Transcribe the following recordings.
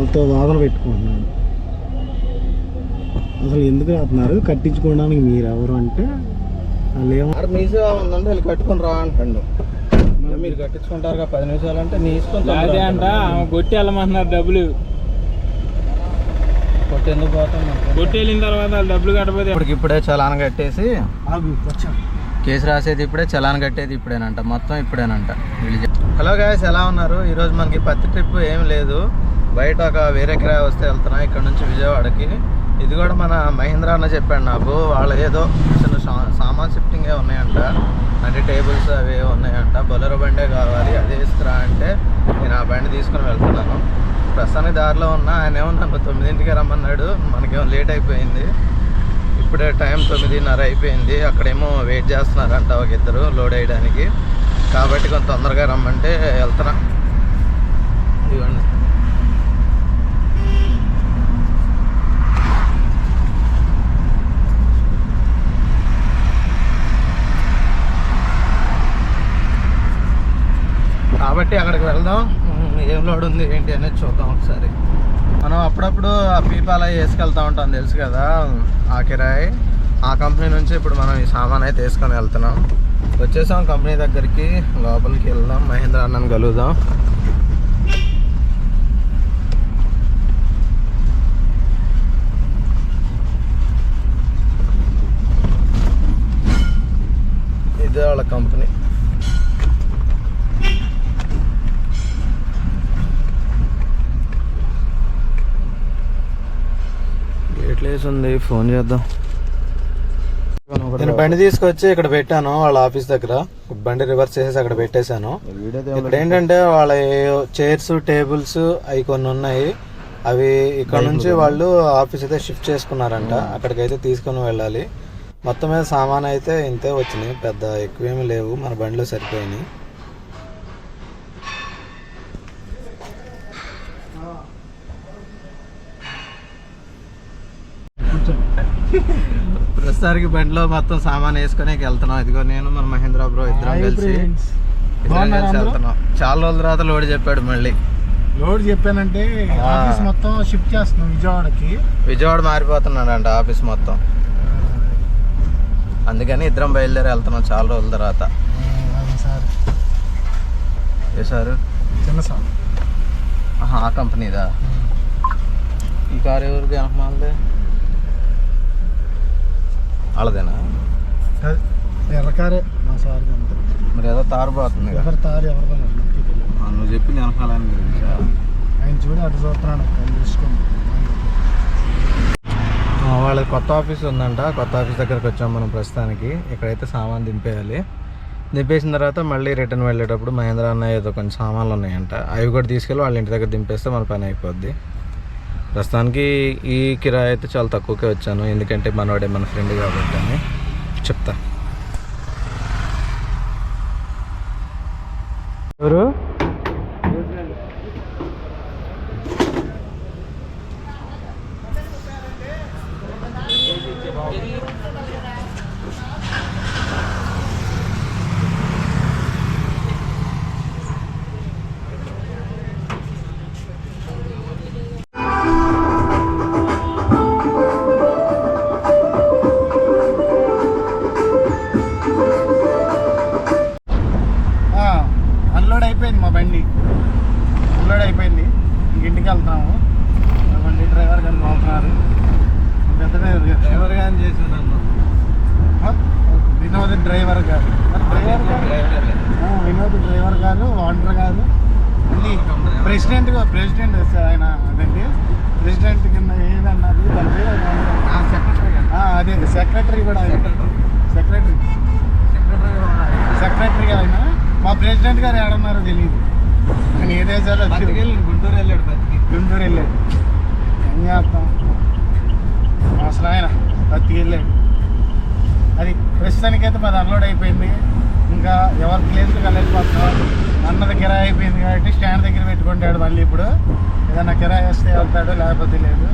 వాళ్ళతో వాదన పెట్టుకుంటున్నాను. అసలు ఎందుకు రాస్తున్నారు? కట్టించుకోవడానికి మీరు ఎవరు అంటే వాళ్ళు ఏమో మీ సేవ ఉందంటే వెళ్ళి కట్టుకొని రా అంటాడు. మీరు కట్టించుకుంటారు పది నిమిషాలు అంటే నీ ఇష్టం అదే అంట ఆమె కొట్టి వెళ్ళమంటున్నారు డబ్బులు. కొట్టి ఎందుకు పోతాం కొట్టి వెళ్ళిన తర్వాత వాళ్ళు డబ్బులు కట్టపోతే ఇప్పటికి ఇప్పుడే చలాన్ కట్టేసి ఆగు వచ్చా. కేసు రాసేది ఇప్పుడే చలాన్ కట్టేది ఇప్పుడేనంట. మొత్తం ఇప్పుడేనంట. హలో గాయస్ ఎలా ఉన్నారు? ఈరోజు మనకి పత్తి ట్రిప్ ఏం లేదు. బయట ఒక వేరే కిరాయి వస్తే వెళ్తున్నా ఇక్కడ నుంచి విజయవాడకి. ఇది కూడా మన మహీంద్రా అన్న చెప్పాడు నాకు. వాళ్ళు ఏదో చిన్న సా- సామాన్ షిఫ్టింగే ఉన్నాయంట. అంటే టేబుల్స్ అవి ఉన్నాయంట. బొలెరో బండే కావాలి అదే ఇస్తురా అంటే నేను ఆ బండి తీసుకుని వెళ్తున్నాను. ప్రస్తుతానికి దారిలో ఉన్నా ఆయన ఏమో నన్ను తొమ్మిదింటికి రమ్మన్నాడు. మనకేమో లేట్ అయిపోయింది. ఇప్పుడే టైం తొమ్మిదిన్నర అయిపోయింది. అక్కడేమో వెయిట్ చేస్తున్నారంట ఒక ఇద్దరు లోడ్ వేయడానికి. కాబట్టి కొంత తొందరగా రమ్మంటే వెళ్తున్నా. ఇదిగోండి. కాబట్టి అక్కడికి వెళ్దాం. ఏం లోడ్ ఉంది ఏంటి అనేది చూద్దాం ఒకసారి. మనం అప్పుడప్పుడు ఆ పీపాల వేసుకెళ్తా ఉంటాం తెలుసు కదా? ఆ కిరాయి. ఆ కంపెనీ నుంచి ఇప్పుడు మనం ఈ సామాన్ అయితే వేసుకొని వెళ్తున్నాం. వచ్చేసాం కంపెనీ దగ్గరికి. లోపలికి వెళ్దాం. మహేంద్ర అన్నని కలుద్దాం ఇదే వాళ్ళ కంపెనీ గేట్ లేసి ఉంది ఫోన్ చేద్దాం. నేను బండి తీసుకొచ్చి ఇక్కడ పెట్టాను వాళ్ళ ఆఫీస్ దగ్గర. బండి రివర్స్ చేసేసి అక్కడ పెట్టేశాను. ఇక్కడ ఏంటంటే వాళ్ళ చైర్స్ టేబుల్స్ అవి కొన్ని ఉన్నాయి. అవి ఇక్కడ నుంచి వాళ్ళు ఆఫీస్ అయితే షిఫ్ట్ చేసుకున్నారంట. అక్కడికైతే తీసుకొని వెళ్ళాలి. మొత్తం మీద సామాన్ అయితే ఇంతే వచ్చినాయి. పెద్ద ఎక్కువేమీ లేవు. మన బండిలో సరిపోయినాయి. ప్రస్తుతానికి బండిలో మొత్తం సామాన్ వేసుకొని వెళ్తున్నాం. ఇదిగో నేను మన మహేంద్ర బ్రో ఇద్దరం కలిసి ఇద్దరం కలిసి? వెళ్తున్నాం. చాలా రోజుల తర్వాత లోడ్ చెప్పాడు మళ్ళీ. లోడ్ చెప్పానంటే. ఆఫీస్ మొత్తం షిఫ్ట్ చేస్తున్నాం విజయవాడకి. విజయవాడ మారిపోతున్నాడంట ఆఫీస్ మొత్తం. అందుకని ఇద్దరం బయలుదేరి వెళ్తున్నాం చాలా రోజుల తర్వాత. ఏ సారు? చిన్న సార్. ఆ కంపెనీదా? ఈ కారు ఎవరికి వెనకమాలదే వాళ్ళదేనా? అది ఎర్రకారే మా సార్ మరి ఏదో తారు పోతుంది ఎవరి తారు తెలియదు. నువ్వు చెప్పింది వెనకాలని గురించి. ఆయన చూడు అటు చూస్తున్నాడు ఆయన చూసుకోండి. వాళ్ళకి కొత్త ఆఫీస్ ఉందంట. కొత్త ఆఫీస్ దగ్గరకు వచ్చాం మనం ప్రస్తుతానికి. ఇక్కడైతే సామాన్ దింపేయాలి. దింపేసిన తర్వాత మళ్ళీ రిటర్న్ వెళ్ళేటప్పుడు మహేంద్ర అన్న ఏదో కొన్ని సామాన్లు ఉన్నాయంట. అవి కూడా తీసుకెళ్ళి వాళ్ళ ఇంటి దగ్గర దింపేస్తే మన పని అయిపోద్ది. ప్రస్తుతానికి ఈ కిరాయి అయితే చాలా తక్కువకే వచ్చాను. ఎందుకంటే మనవాడే మన ఫ్రెండ్ కాబట్టి అని చెప్తా. ఎవరు? ఇంక ఇంటికి వెళ్తాము మా బండి డ్రైవర్ గారు బాగున్నారు. పెద్ద డ్రైవర్ డ్రైవర్ కానీ చేసాను ఆ? వినోద్ డ్రైవర్ గారు. డ్రైవర్ గారు. వినోద్ డ్రైవర్ గారు ఓనర్ గారు. మళ్ళీ ప్రెసిడెంట్ ప్రెసిడెంట్ ఆయన అదండి. ప్రెసిడెంట్ కింద ఏదన్నది దాని పేరు. సెక్రటరీ అదే సెక్రటరీ కూడా ఆయన. సెక్రటరీ. సెక్రటరీ. ఆయన. మా ప్రెసిడెంట్ గారు ఏడన్నారో తెలియదు ఆయన ఏ దేశాలు గుంటూరు వెళ్ళాడు బతికి. గుంటూరు వెళ్ళాడు. ఏం చేస్తాం? అసలు ఆయన బతికి వెళ్ళాడు. అది ప్రస్తుతానికైతే మాది అన్లోడ్ అయిపోయింది. ఇంకా ఎవరి ప్లేస్కి వెళ్ళిపోతున్నాం అన్నది కిరాయి అయిపోయింది కాబట్టి స్టాండ్ దగ్గర పెట్టుకుంటాడు మళ్ళీ ఇప్పుడు. ఏదైనా కిరాయి వస్తే వెళ్తాడు లేకపోతే లేదు.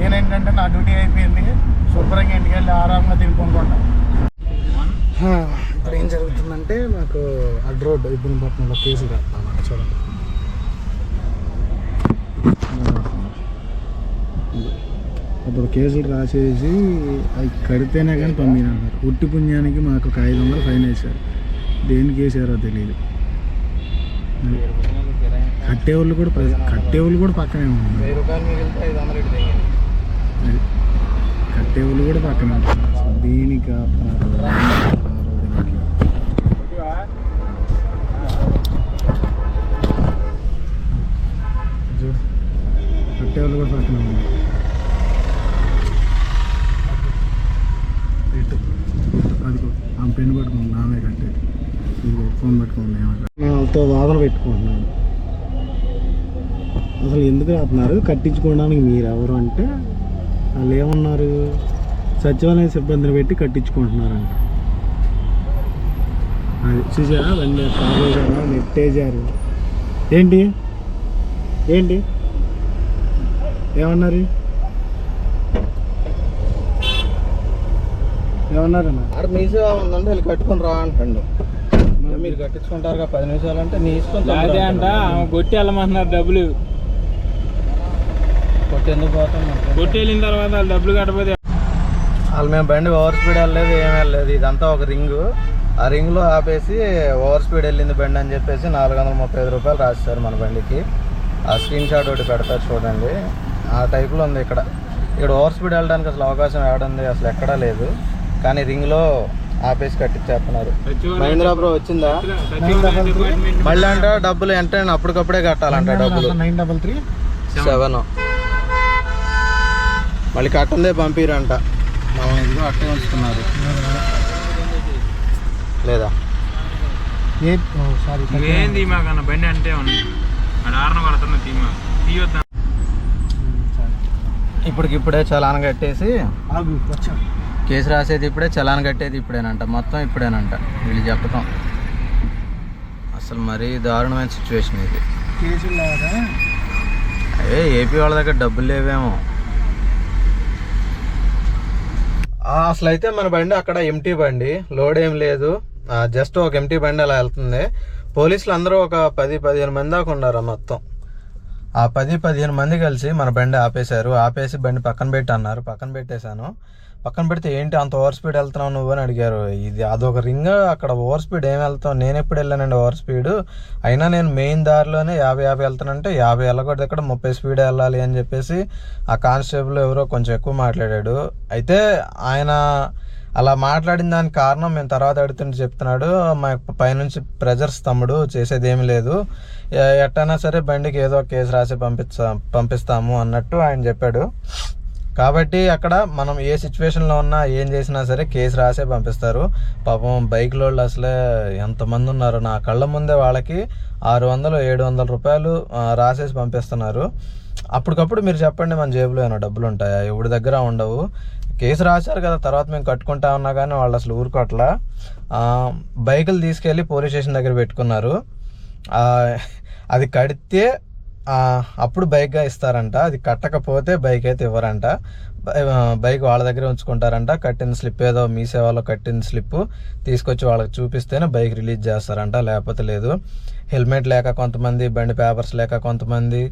నేనేంటంటే నా డ్యూటీ అయిపోయింది. శుభ్రంగా ఇంటికి వెళ్ళి ఆరాంగా తినుకుంటాం ఇప్పుడు ఏం జరుగుతుందంటే నాకు అడ్ రోడ్ ఇబ్బందిపట్నంలో కేసులు రాస్తాను చూడండి కేసులు రాసేసి అవి కడితేనే కానీ పంపినారు ఉట్టి పుణ్యానికి మాకు ఒక ఐదు వందలు ఫైన్ వేశారు. దేనికి వేసారో తెలియదు కట్టేవాళ్ళు కూడా కట్టేవాళ్ళు కూడా పక్కనే ఉన్నారు. కట్టేవాళ్ళు కూడా పక్కనే అసలు దేనికి కట్టేవాళ్ళు కూడా పక్కనే ఇటు అదిగో ఆమె పెన్ను పట్టుకోండి ఆమె కంటే ఇదిగో ఫోన్ పెట్టుకుంది వాళ్ళతో వాదన పెట్టుకుంటున్నాను. అసలు ఎందుకు రాస్తున్నారు కట్టించుకోవడానికి మీరు ఎవరు అంటే వాళ్ళు ఏమన్నారు? సచివాలయ సిబ్బందిని పెట్టి కట్టించుకుంటున్నారంట. అది చూసారా? వెండి కాగేశారా నెట్టేశారు. ఏంటి? ఏంటి? ఏమన్నారు? ఏమన్నారన్నా ఆడ మీ సేవ ఉందంటే వెళ్ళి కట్టుకొని రా అంటాడు. మీరు కట్టించుకుంటారు పది నిమిషాలు అంటే నీ ఇష్టం తమ్ముడు అదే అంట. ఆమె కొట్టి వెళ్ళమంటున్నారు డబ్బులు. కొట్టి ఎందుకు పోతాం? కొట్టి వెళ్ళిన తర్వాత వాళ్ళు డబ్బులు కట్టకపోతే వాళ్ళు మేము బండి ఓవర్ స్పీడ్ వెళ్ళలేదు ఏం వెళ్ళలేదు. ఇదంతా ఒక రింగ్. ఆ రింగ్లో ఆపేసి ఓవర్ స్పీడ్ వెళ్ళింది బండి అని చెప్పేసి నాలుగు వందల ముప్పై ఐదు రూపాయలు రాస్తారు మన బండికి. ఆ స్క్రీన్ షాట్ ఒకటి పెడతారు చూడండి. ఆ టైప్లో ఉంది ఇక్కడ. ఇక్కడ ఓవర్ స్పీడ్ వెళ్ళడానికి అసలు అవకాశం ఏడుంది అసలు ఎక్కడా లేదు. కానీ రింగ్లో ఆపేసి కట్టించేస్తున్నారు మహేంద్ర బ్రో వచ్చిందా? మళ్ళీ అంట డబ్బులు వెంటనే అప్పటికప్పుడే కట్టాలంట డబ్బులు. Nine double three? సెవెన్. మళ్ళీ కట్టందే పంపిరంట. మనం ఇదిగో అట్టే ఉంచుతున్నారు. లేదా? ఏ సారీ ఏంది మాకన్న బండి అంటే ఆరన పడుతున్న తీమా తీయొద్దా? ఇప్పటికిప్పుడే చలాన్ కట్టేసి కేసు రాసేది ఇప్పుడే చలాన్ కట్టేది ఇప్పుడేనంట. మొత్తం ఇప్పుడేనంట. వీళ్ళు చెప్పటం. అసలు మరీ దారుణమైన సిచ్యువేషన్ ఇది. ఏ ఏపీ వాళ్ళ దగ్గర డబ్బులు లేవేమో. అసలు అయితే మన బండి అక్కడ ఎంటీ బండి. లోడ్ ఏం లేదు. జస్ట్ ఒక ఎంటీ బండి అలా వెళ్తుంది. పోలీసులు అందరూ ఒక పది పదిహేను మంది దాకా ఉన్నారు మొత్తం. ఆ పది పదిహేను మంది కలిసి మన బండి ఆపేశారు. ఆపేసి బండి పక్కన పెట్టి అన్నారు. పక్కన పెట్టేశాను. పక్కన పెడితే ఏంటి అంత ఓవర్ స్పీడ్ వెళ్తున్నావు నువ్వు? అని అడిగారు. ఇది అదొక రింగ్. అక్కడ ఓవర్ స్పీడ్ ఏం వెళ్తావు? నేను ఎప్పుడు వెళ్ళానండి ఓవర్ స్పీడ్? అయినా నేను మెయిన్ దారిలోనే యాభై యాభై వెళ్తానంటే యాభై వెళ్ళకూడదు ఇక్కడ ముప్పై స్పీడ్ వెళ్ళాలి అని చెప్పేసి ఆ కానిస్టేబుల్ ఎవరో కొంచెం ఎక్కువ మాట్లాడాడు. అయితే ఆయన అలా మాట్లాడిన దానికి కారణం మేము తర్వాత అడుగుతుంటే చెప్తున్నాడు మా పైనుంచి ప్రెజర్స్ తమ్ముడు చేసేది ఏమి లేదు ఎట్టైనా సరే బండికి ఏదో ఒక కేసు రాసి పంపిస్తా పంపిస్తాము అన్నట్టు ఆయన చెప్పాడు. కాబట్టి అక్కడ మనం ఏ సిచ్యువేషన్లో ఉన్నా ఏం చేసినా సరే కేసు రాసే పంపిస్తారు. పాపం బైక్ అసలే ఎంతమంది ఉన్నారు. నా కళ్ళ ముందే వాళ్ళకి ఆరు వందలు ఏడు వందల రూపాయలు రాసేసి పంపిస్తున్నారు. అప్పటికప్పుడు మీరు చెప్పండి మన జేబులో ఏమైనా డబ్బులు ఉంటాయా ఎవరి దగ్గర ఉండవు. కేసు రాశారు కదా తర్వాత మేము కట్టుకుంటా ఉన్నా కానీ వాళ్ళు అసలు ఊరుకోట్లా. బైకులు తీసుకెళ్ళి పోలీస్ స్టేషన్ దగ్గర పెట్టుకున్నారు. అది కడితే అప్పుడు బైక్గా ఇస్తారంట. అది కట్టకపోతే బైక్ అయితే ఇవ్వరంట బైక్ వాళ్ళ దగ్గర ఉంచుకుంటారంట. కట్టిన స్లిప్ ఏదో మీ సేవలో కట్టిన స్లిప్ తీసుకొచ్చి వాళ్ళకి చూపిస్తేనే బైక్ రిలీజ్ చేస్తారంట. లేకపోతే లేదు హెల్మెట్ లేక కొంతమంది బండి పేపర్స్ లేక కొంతమంది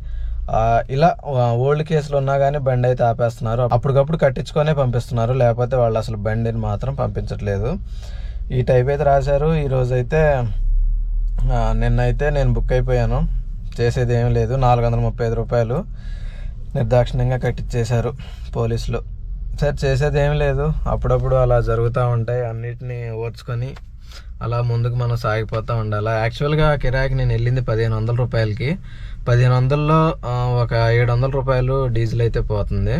ఇలా ఓల్డ్ కేసులు ఉన్నా కానీ బండి అయితే ఆపేస్తున్నారు. అప్పటికప్పుడు కట్టించుకొనే పంపిస్తున్నారు. లేకపోతే వాళ్ళు అసలు బండిని మాత్రం పంపించట్లేదు. ఈ టైప్ అయితే రాశారు. ఈరోజు అయితే నిన్నైతే నేను బుక్ అయిపోయాను. చేసేది ఏం లేదు. నాలుగు వందల ముప్పై ఐదు రూపాయలు నిర్దాక్షిణ్యంగా కట్టించేశారు పోలీసులు. సరే చేసేది ఏం లేదు. అప్పుడప్పుడు అలా జరుగుతూ ఉంటాయి. అన్నిటినీ ఓర్చుకొని అలా ముందుకు మనం సాగిపోతూ ఉండాలి? యాక్చువల్గా కిరాయికి నేను వెళ్ళింది పదిహేను వందల రూపాయలకి. పదిహేను వందల్లో ఒక ఏడు వందల రూపాయలు డీజిల్ అయితే పోతుంది.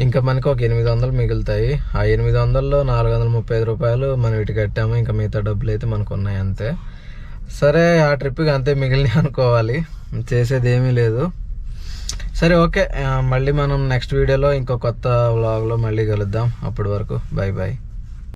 ఇంకా మనకి ఒక ఎనిమిది వందలు మిగులుతాయి. ఆ ఎనిమిది వందల్లో నాలుగు వందల ముప్పై ఐదు రూపాయలు మనం ఇటు కట్టాము. ఇంకా మిగతా డబ్బులు అయితే మనకు ఉన్నాయి అంతే. సరే ఆ ట్రిప్కి అంతే మిగిలినాయి అనుకోవాలి. చేసేది ఏమీ లేదు. సరే ఓకే. మళ్ళీ మనం నెక్స్ట్ వీడియోలో ఇంకో కొత్త వ్లాగ్లో మళ్ళీ కలుద్దాం. అప్పటి వరకు బాయ్ బాయ్